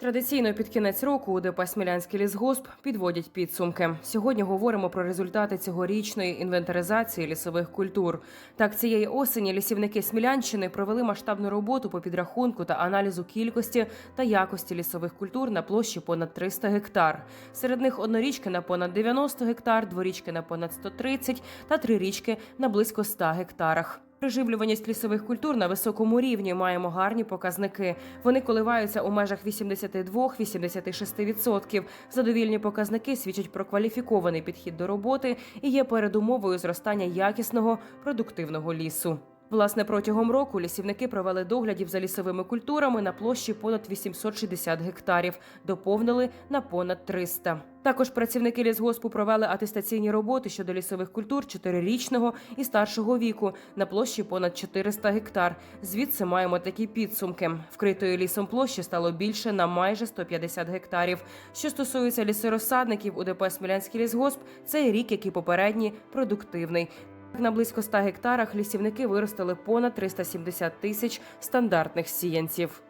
Традиційно під кінець року у ДП Смілянський лісгосп підводять підсумки. Сьогодні говоримо про результати цьогорічної інвентаризації лісових культур. Так, цієї осені лісівники Смілянщини провели масштабну роботу по підрахунку та аналізу кількості та якості лісових культур на площі понад 300 гектар. Серед них однорічки на понад 90 гектар, дворічки на понад 130 та трирічки на близько 100 гектарах. Приживлюваність лісових культур на високому рівні маємо гарні показники. Вони коливаються у межах 82-86%. Задовільні показники свідчать про кваліфікований підхід до роботи і є передумовою зростання якісного продуктивного лісу. Власне, протягом року лісівники провели доглядів за лісовими культурами на площі понад 860 гектарів, доповнили на понад 300. Також працівники лісгоспу провели атестаційні роботи щодо лісових культур чотирирічного і старшого віку на площі понад 400 гектар. Звідси маємо такі підсумки. Вкритої лісом площі стало більше на майже 150 гектарів. Що стосується лісорозсадників у ДП Смілянський лісгосп, цей рік, як і попередній, продуктивний. На близько 100 гектарах лісівники виростили понад 370 тисяч стандартних сіянців.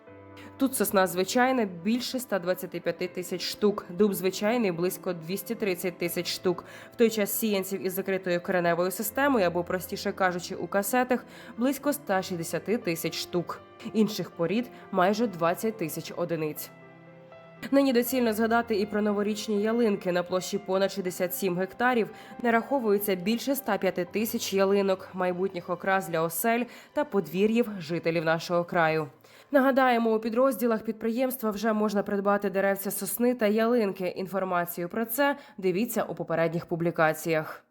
Тут сосна звичайна більше 125 тисяч штук, дуб звичайний близько 230 тисяч штук. В той час сіянців із закритою кореневою системою, або простіше кажучи, у касетах близько 160 тисяч штук. Інших порід майже 20 тисяч одиниць. Нині доцільно згадати і про новорічні ялинки на площі понад 67 гектарів. Нараховується більше 105 тисяч ялинок, майбутніх окрас для осель та подвір'їв жителів нашого краю. Нагадаємо, у підрозділах підприємства вже можна придбати деревця сосни та ялинки. Інформацію про це дивіться у попередніх публікаціях.